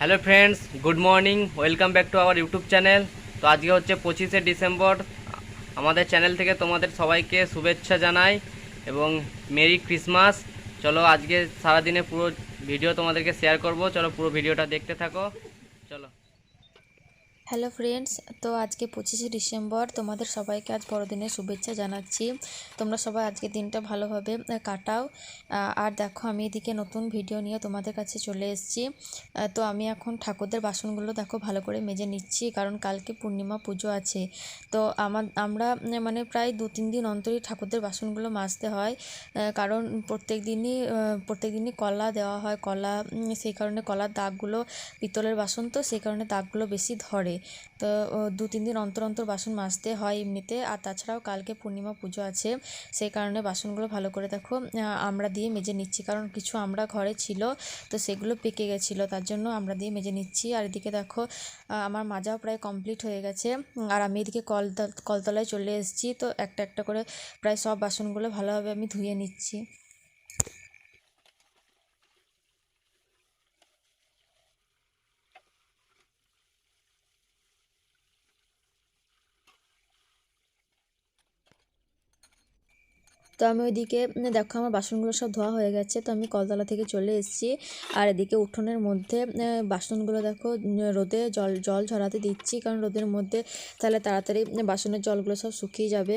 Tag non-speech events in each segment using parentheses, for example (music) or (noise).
Hello friends, good morning, welcome back to our YouTube channel. তো আজকে হচ্ছে পঁচিশে ডিসেম্বর। আমাদের চ্যানেল থেকে তোমাদের সবাইকে শুভেচ্ছা জানাই এবং মেরি ক্রিসমাস। চলো আজকে সারাদিনে পুরো ভিডিও তোমাদেরকে শেয়ার করব। চলো পুরো ভিডিওটা দেখতে থাকো। চলো। হ্যালো ফ্রেন্ডস, তো আজকে পঁচিশে ডিসেম্বর, তোমাদের সবাইকে আজ বড়দিনের শুভেচ্ছা জানাচ্ছি। তোমরা সবাই আজকের দিনটা ভালোভাবে কাটাও। আর দেখো, আমি এদিকে নতুন ভিডিও নিয়ে তোমাদের কাছে চলে এসেছি। তো আমি এখন ঠাকুরদের বাসনগুলো দেখো ভালো করে মেজে নিচ্ছি, কারণ কালকে পূর্ণিমা পুজো আছে। তো আমার আমরা মানে প্রায় দু তিন দিন অন্তরই ঠাকুরদের বাসনগুলো মাজতে হয় কারণ প্রত্যেক দিনই প্রত্যেক দিনই কলা দেওয়া হয়, কলা সেই কারণে কলার দাগগুলো, পিতলের বাসন তো সেই কারণে দাগগুলো বেশি ধরে। তো দু তিন দিন অন্তর অন্তর বাসন মাজতে হয় এমনিতে। আর তাছাড়াও কালকে পূর্ণিমা পুজো আছে, সেই কারণে বাসনগুলো ভালো করে দেখো আমরা দিয়ে মেজে নিচ্ছি। কারণ কিছু আমরা ঘরে ছিল, তো সেগুলো পেকে গেছিল, তার জন্য আমরা দিয়ে মেজে নিচ্ছি। আর এদিকে দেখো আমার মাজাও প্রায় কমপ্লিট হয়ে গেছে। আর আমি এদিকে কল কলতলায় চলে এসেছি, তো একটা একটা করে প্রায় সব বাসনগুলো ভালোভাবে আমি ধুয়ে নিচ্ছি। তো আমি ওইদিকে দেখো আমার বাসনগুলো সব ধোয়া হয়ে গেছে, তো আমি কলতলা থেকে চলে এসেছি। আর এদিকে উঠোনের মধ্যে বাসনগুলো দেখো রোদে জল জল ঝরাতে দিচ্ছি, কারণ রোদের মধ্যে তাহলে তাড়াতাড়ি বাসনের জলগুলো সব শুকিয়ে যাবে।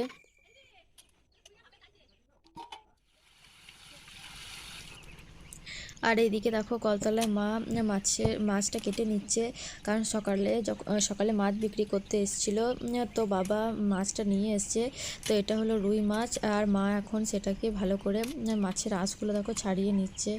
আর এইদিকে দেখো কলতলায় মা, মাছের, মাছটা কেটে নিচ্ছে। কারণ সকালে যখন সকালে মাছ বিক্রি করতে এসেছিল। তো বাবা মাছটা নিয়ে এসছে। তো এটা হলো রুই মাছ। আর মা এখন সেটাকে ভালো করে মাছের আঁশগুলো দেখো ছাড়িয়ে নিচ্ছে।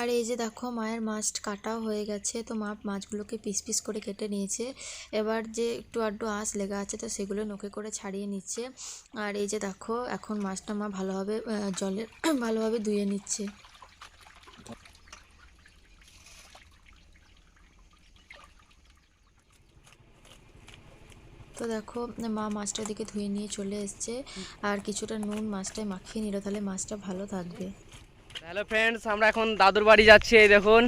আর এই যে দেখো, মায়ের মাছ কাটাও হয়ে গেছে। তো মা মাছগুলোকে পিস পিস করে কেটে নিয়েছে। এবার যে একটু আধটু আঁশ লেগে আছে, তো সেগুলো নোকে করে ছাড়িয়ে নিচ্ছে। আর এই যে দেখো, এখন মাছটা মা ভালোভাবে জলে (clears throat) ভালোভাবে ধুয়ে নিচ্ছে। তো দেখো, মা মাছটা দিকে ধুয়ে নিয়ে চলে এসছে। আর কিছুটা নুন মাছটায় মাখিয়ে নিল, তাহলে মাছটা ভালো থাকবে। হ্যালো ফ্রেন্ডস আমরা এখন দাদুর বাড়ি যাচ্ছি, এই দেখুন।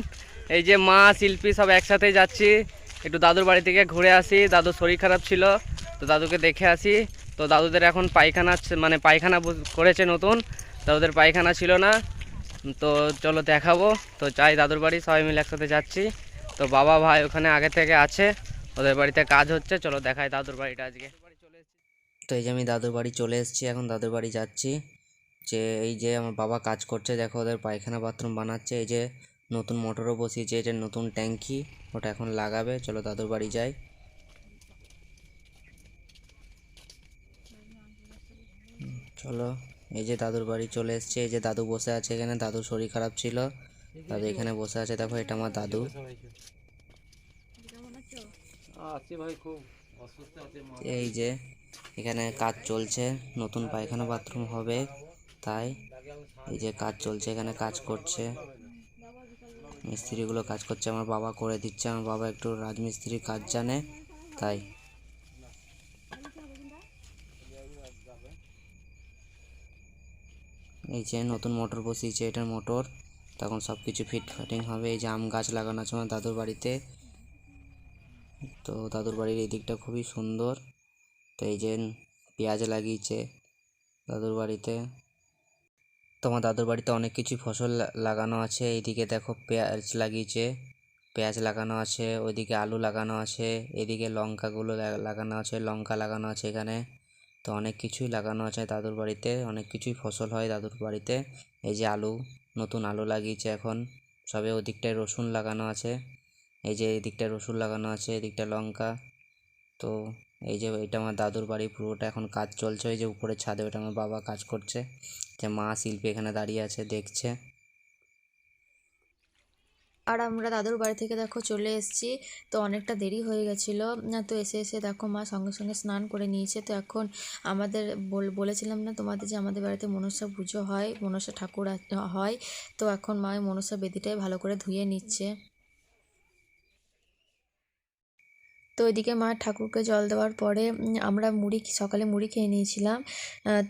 এই যে মা, শিল্পী সব একসাথে যাচ্ছি। একটু দাদুর বাড়ি থেকে ঘুরে আসি। দাদুর শরীর খারাপ ছিল, তো দাদুকে দেখে আসি। তো দাদুদের এখন পায়খানা মানে পায়খানা করেছে নতুন। দাদুদের পায়খানা ছিল না। তো চলো দেখাবো। তো চাই দাদুর বাড়ি, সবাই মিলে একসাথে যাচ্ছি। তো বাবা ভাই ওখানে আগে থেকে আছে। ওদের বাড়িতে কাজ হচ্ছে। চলো দেখাই দাদুর বাড়িটা আজকে। তো এই যে আমি দাদুর বাড়ি চলে এসেছি। এখন দাদুর বাড়ি যাচ্ছি। যে এই যে আমার বাবা কাজ করছে দেখো ওদের পায়খানা বাথরুম বানাচ্ছে এই যে নতুন মোটরও বসিয়েছে এটা নতুন ট্যাঙ্কি ওটা এখন লাগাবে চলো দাদুর বাড়ি যাই। চলো এই যে দাদুর বাড়ি চলে এসছে এই যে দাদু বসে আছে এখানে দাদুর শরীর খারাপ ছিল দাদু এখানে বসে আছে দেখো এটা আমার দাদু। এই যে এখানে কাজ চলছে নতুন পায়খানা বাথরুম হবে। তাই এই যে কাজ চলছে, এখানে কাজ করছে। মিস্ত্রিগুলো কাজ করছে, আমার বাবা করে দিচ্ছে, আমার বাবা একটু রাজমিস্ত্রির কাজ জানে, তাই। এই যে নতুন মোটর বসিয়েছে, এটার মোটর। তখন সব কিছু ফিট ফাটিং হবে, এই যে আম গাছ লাগানো আছে আমার দাদুর বাড়িতে। তো দাদুর বাড়ির এই দিকটা খুবই সুন্দর। তো এই যে পেঁয়াজ লাগিয়েছে দাদুর বাড়িতে। তোমার দাদুর বাড়িতে অনেক কিছু ফসল লাগানো আছে। এইদিকে দেখো পেঁয়াজ লাগিয়েছে, পেঁয়াজ লাগানো আছে, ওইদিকে আলু লাগানো আছে, এদিকে লঙ্কাগুলো লাগানো আছে, লঙ্কা লাগানো আছে এখানে। তো অনেক কিছুই লাগানো আছে দাদুর বাড়িতে, অনেক কিছুই ফসল হয় দাদুর বাড়িতে। এই যে আলু, নতুন আলু লাগিয়েছে এখন। সবে ওদিকটায় রসুন লাগানো আছে, এই যে এই দিকটায় রসুন লাগানো আছে এদিকটা লঙ্কা। তো এই যে এটা আমার দাদুর বাড়ি, পুরোটা এখন কাজ চলছে। ওই যে উপরে ছাদে ওটা আমার বাবা কাজ করছে। যে মা শিল্পী এখানে দাঁড়িয়ে আছে, দেখছে। আর আমরা দাদুর বাড়ি থেকে দেখো চলে এসেছি। তো অনেকটা দেরি হয়ে গেছিল। তো এসে এসে দেখো মা সঙ্গে সঙ্গে স্নান করে নিয়েছে। তো এখন আমাদের বল- বলেছিলাম না তোমাদের যে আমাদের বাড়িতে মনসা পুজো হয়, মনসা ঠাকুর হয়। তো এখন মা মনসা বেদিটাই ভালো করে ধুয়ে নিচ্ছে। তো ওইদিকে মা ঠাকুরকে জল দেওয়ার পরে আমরা মুড়ি সকালে মুড়ি খেয়ে নিয়েছিলাম।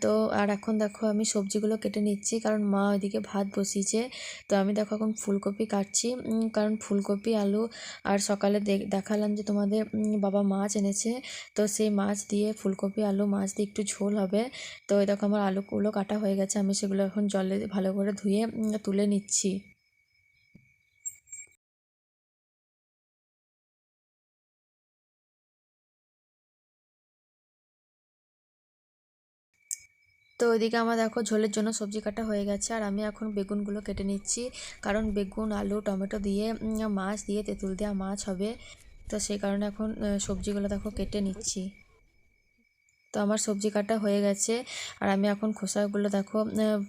তো আর এখন দেখো আমি সবজিগুলো কেটে নিচ্ছি, কারণ মা ওইদিকে ভাত বসিয়েছে। তো আমি দেখো এখন ফুলকপি কাটছি কারণ ফুলকপি, আলু আর সকালে দেখ- দেখালাম যে তোমাদের বাবা মাছ এনেছে। তো সেই মাছ দিয়ে ফুলকপি, আলু, মাছ দিয়ে একটু ঝোল হবে। তো ওই দেখো আমার আলুগুলো কাটা হয়ে গেছে, আমি সেগুলো এখন জলে ভালো করে ধুয়ে তুলে নিচ্ছি। তো ওইদিকে আমার দেখো ঝোলের জন্য সবজি কাটা হয়ে গেছে, আর আমি এখন বেগুনগুলো কেটে নিচ্ছি। কারণ বেগুন, আলু, টমেটো দিয়ে মাছ দিয়ে, তেঁতুল দেওয়া মাছ হবে। তো সেই কারণে এখন সবজিগুলো দেখো কেটে নিচ্ছি। তো আমার সবজি কাটা হয়ে গেছে, আর আমি এখন খোসাগুলো দেখো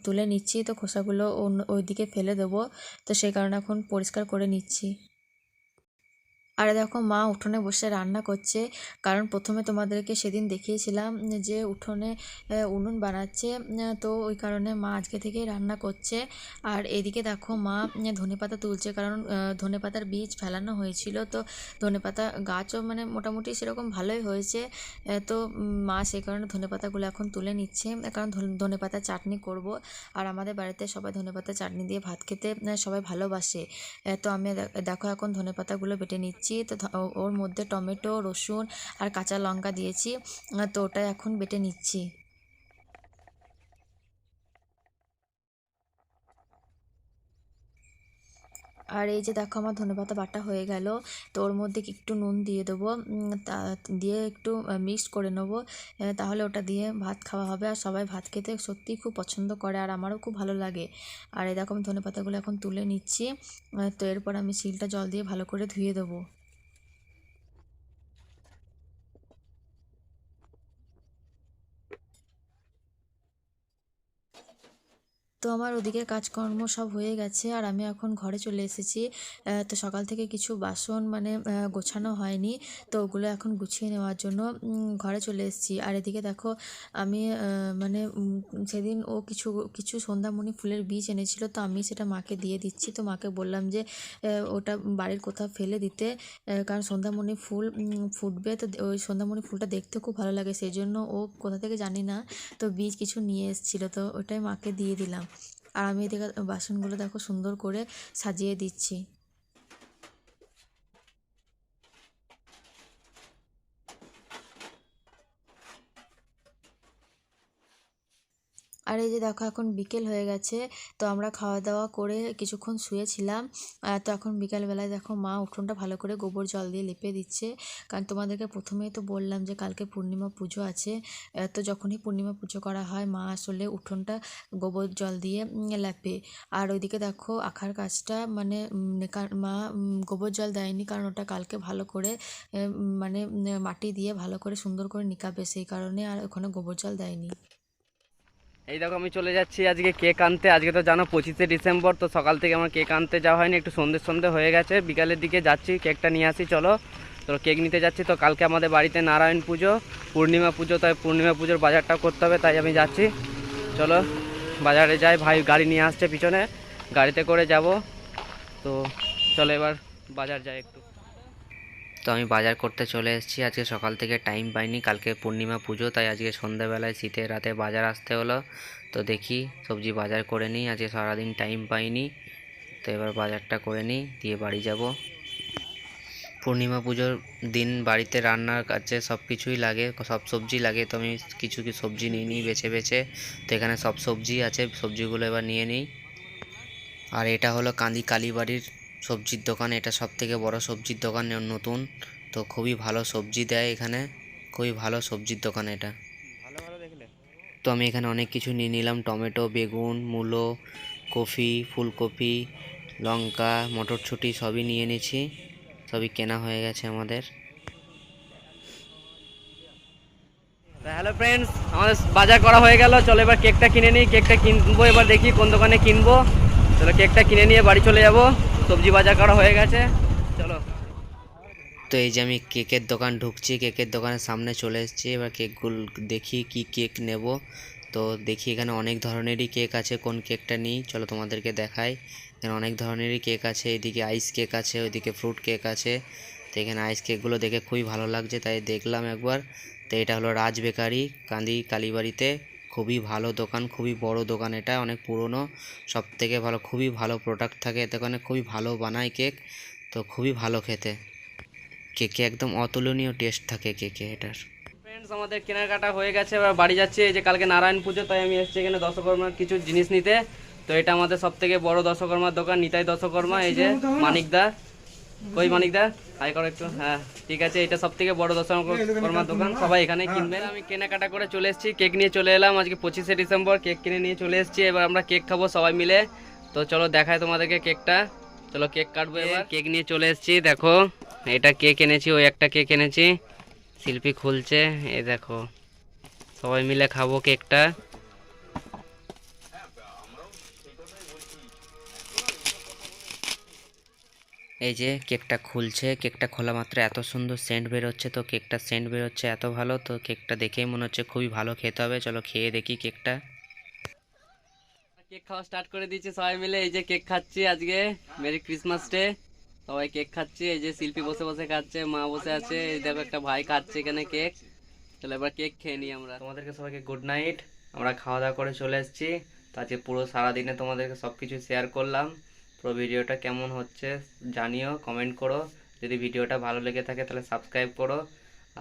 তুলে নিচ্ছি। তো খোসাগুলো ওইদিকে ফেলে দেবো। তো সেই কারণে এখন পরিষ্কার করে নিচ্ছি। আর দেখো, মা উঠোনে বসে রান্না করছে। কারণ প্রথমে তোমাদেরকে সেদিন দেখিয়েছিলাম যে উঠোনে উনুন বানাচ্ছে। তো ওই কারণে মা আজকে থেকেই রান্না করছে। আর এদিকে দেখো, মা ধনেপাতা তুলছে। কারণ ধনেপাতার বীজ ফেলানো হয়েছিল। তো ধনেপাতা গাছও মানে মোটামুটি সেরকম ভালোই হয়েছে। তো মা সেই কারণে ধনেপাতাগুলো এখন তুলে নিচ্ছে। কারণ ধনেপাতা চাটনি করব। আর আমাদের বাড়িতে সবাই ধনেপাতা চাটনি দিয়ে ভাত খেতে সবাই ভালোবাসে। তো আমি দেখো, এখন ধনেপাতাগুলো বেটে নিচ্ছি। তো ও- ওর মধ্যে টমেটো, রসুন আর কাঁচা লঙ্কা দিয়েছি। তো ওটা এখন বেটে নিচ্ছি। আর এই যে দেখো আমার ধনেপাতা বাটা হয়ে গেল। তো ওর মধ্যে একটু নুন দিয়ে দেবো? তা, দিয়ে একটু মিক্সড করে নেব। তাহলে ওটা দিয়ে ভাত খাওয়া হবে। আর সবাই ভাত খেতে সত্যিই খুব পছন্দ করে আর আমারও খুব ভালো লাগে। আর এই দেখো আমি ধনেপাতাগুলো এখন তুলে নিচ্ছি। তো এরপর আমি শিলটা জল দিয়ে ভালো করে ধুয়ে দেবো। তো আমার ওদিকে কাজকর্ম সব হয়ে গেছে আর আমি এখন ঘরে চলে এসেছি। তো সকাল থেকে কিছু বাসন মানে গোছানো হয়নি। তো ওগুলো এখন গুছিয়ে নেওয়ার জন্য ঘরে চলে এসেছি। আর এদিকে দেখো, আমি মানে সেদিন ও কিছু কিছু সন্ধ্যামণি ফুলের বীজ এনেছিল, তো আমি সেটা মাকে দিয়ে দিচ্ছি। তো মাকে বললাম যে ওটা বাড়ির কোথাও ফেলে দিতে কারণ সন্ধ্যামণি ফুল ফুটবে। তো ওই সন্ধ্যামণি ফুলটা দেখতে খুব ভালো লাগে, সেই জন্য ও কোথা থেকে জানি না, তো বীজ কিছু নিয়ে এসেছিল। তো ওটাই মাকে দিয়ে দিলাম। আর আমি এদিকে বাসনগুলো দেখো সুন্দর করে সাজিয়ে দিচ্ছি। আর এই যে দেখো এখন বিকেল হয়ে গেছে, তো আমরা খাওয়া দাওয়া করে কিছুক্ষণ শুয়েছিলাম। তো এখন বিকেলবেলায় দেখো মা উঠোনটা ভালো করে গোবর জল দিয়ে লেপে দিচ্ছে। কারণ তোমাদেরকে প্রথমেই তো বললাম যে কালকে পূর্ণিমা পুজো আছে। তো যখনই পূর্ণিমা পুজো করা হয়, মা আসলে উঠোনটা গোবর জল দিয়ে লেপে। আর ওইদিকে দেখো আখার কাজটা মানে মা গোবর জল দেয়নি কারণ ওটা কালকে ভালো করে মানে মাটি দিয়ে ভালো করে সুন্দর করে নিকাবে, সেই কারণে আর ওখানে গোবর জল দেয়নি। এই দেখো, আমি চলে যাচ্ছি আজকে কেক আনতে। আজকে তো জানো, পঁচিশে ডিসেম্বর, তো সকাল থেকে আমার কেক আনতে যাওয়া হয়নি, একটু সন্ধ্যে সন্ধ্যে হয়ে গেছে। বিকালের দিকে যাচ্ছি, কেকটা নিয়ে আসি, চলো। তো কেক নিতে যাচ্ছি, তো কালকে আমাদের বাড়িতে নারায়ণ পুজো, পূর্ণিমা পুজো, তাই পূর্ণিমা পুজোর বাজারটা করতে হবে, তাই আমি যাচ্ছি। চলো, বাজারে যাই, ভাই গাড়ি নিয়ে আসছে পিছনে, গাড়িতে করে যাব। তো চলো এবার বাজার যাই একটু। তো আমি বাজার করতে চলে এসেছি। আজকে সকাল থেকে টাইম পাইনি, কালকে পূর্ণিমা পুজো, তাই আজকে সন্ধ্যাবেলায় শীতের রাতে বাজার আসতে হলো। তো দেখি, সবজি বাজার করে নিই, আজকে সারাদিন টাইম পাইনি। তো এবার বাজারটা করে নিই, দিয়ে বাড়ি যাব। পূর্ণিমা পুজোর দিন বাড়িতে রান্নার কাছে সব কিছুই লাগে, সব সবজি লাগে, তো আমি কিছু কিছু সবজি নিয়ে নিই বেছে বেছে। তো এখানে সব সবজি আছে, সবজিগুলো এবার নিয়ে নিই। আর এটা হলো কাঁদি কালীবাড়ির সবজির দোকান, এটা সব থেকে বড় সবজির দোকান নতুন। তো খুবই ভালো সবজি দেয় এখানে, খুবই ভালো সবজির দোকান এটা। তো আমি এখানে অনেক কিছু নিয়ে নিলাম, টমেটো, বেগুন, মূলো, কফি, ফুলকপি, লঙ্কা, মটরশুঁটি সবই নিয়ে নিয়েছি সবই কেনা হয়ে গেছে আমাদের। হ্যালো ফ্রেন্ডস আমাদের বাজার করা হয়ে গেল। চলো এবার কেকটা কিনে নিই। কেকটা কিনবো, এবার দেখি কোন দোকানে কিনবো। চলো কেকটা কিনে নিয়ে বাড়ি চলে যাব। সবজি বাজার করা হয়ে গেছে। চলো। তো এই যে আমি কেকের দোকান ঢুকছি, কেকের দোকানের সামনে চলে এসেছি। এবার কেকগুলো দেখি কি কেক নেব। তো দেখি এখানে অনেক ধরনেরই কেক আছে, কোন কেকটা নিই? চলো তোমাদেরকে দেখাই। এখানে অনেক ধরনেরই কেক আছে, এদিকে আইস কেক আছে ওইদিকে ফ্রুট কেক আছে। তো এখানে আইস কেকগুলো দেখে খুবই ভালো লাগছে, তাই দেখলাম একবার। তো এটা হলো রাজ বেকারি কান্দি কালীবাড়িতে। খুবই ভালো দোকান, খুবই বড় দোকান এটা, অনেক পুরনো সব থেকে ভালো, খুবই ভালো প্রোডাক্ট থাকে। এতে দোকানে খুবই ভালো বানায় কেক তো খুবই ভালো খেতে। কেকে একদম অতুলনীয় টেস্ট থাকে কেকে এটার। ফ্রেন্ডস আমাদের কেনাকাটা হয়ে গেছে, এবার বাড়ি যাচ্ছি, এই যে কালকে নারায়ণ পুজো, তাই আমি এসেছি এখানে দশকর্মার কিছু জিনিস নিতে। তো এটা আমাদের সব থেকে বড় দশকর্মার দোকান, নিতাই দশকর্মা, এই যে মানিকদা। কই মানিকদা? হাই করো একটু। হ্যাঁ ঠিক আছে এটা সব থেকে বড় দশকর্মার দোকান। সবাই এখানে কিনবেন। আমি কেনাকাটা করে চলে এসেছি কেক নিয়ে চলে এলাম। আজকে পঁচিশে ডিসেম্বর কেক কিনে নিয়ে চলে এসেছি। এবার আমরা কেক খাব সবাই মিলে। তো চলো দেখায় তোমাদেরকে কেকটা। চলো কেক কাটবো এবার। কেক নিয়ে চলে এসেছি দেখো। এটা কেক এনেছি ওই একটা কেক এনেছি। শিল্পী খুলছে এই দেখো। সবাই মিলে খাব কেকটা। এই যে কেকটা খুলছে কেকটা খোলা মাত্র এত সুন্দর সেন্ট বেরোচ্ছে তো কেকটা সেন্ট বেরোচ্ছে এত ভালো তো কেকটা দেখেই মনে হচ্ছে খুবই ভালো খেতে হবে। চলো খেয়ে দেখি কেকটা। কেক খাওয়া স্টার্ট করে দিয়েছি সবাই মিলে এই যে কেক খাচ্ছি আজকে মেরি ক্রিসমাস ডে। সবাই কেক খাচ্ছি এই যে শিল্পী বসে বসে খাচ্ছে মা বসে আছে এই দেখো একটা ভাই খাচ্ছে এখানে কেক। চলো এবার কেক খেয়ে নিই আমরা। তোমাদেরকে সবাইকে গুড নাইট আমরা খাওয়া দাওয়া করে চলে এসেছি। তো আজকে পুরো সারাদিনে তোমাদেরকে সব কিছু শেয়ার করলাম। পুরো ভিডিওটা কেমন হচ্ছে জানিও কমেন্ট করো। যদি ভিডিওটা ভালো লেগে থাকে তাহলে সাবস্ক্রাইব করো।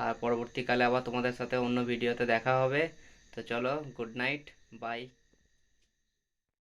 আর পরবর্তীকালে আবার তোমাদের সাথে অন্য ভিডিওতে দেখা হবে। তো চলো গুড নাইট বাই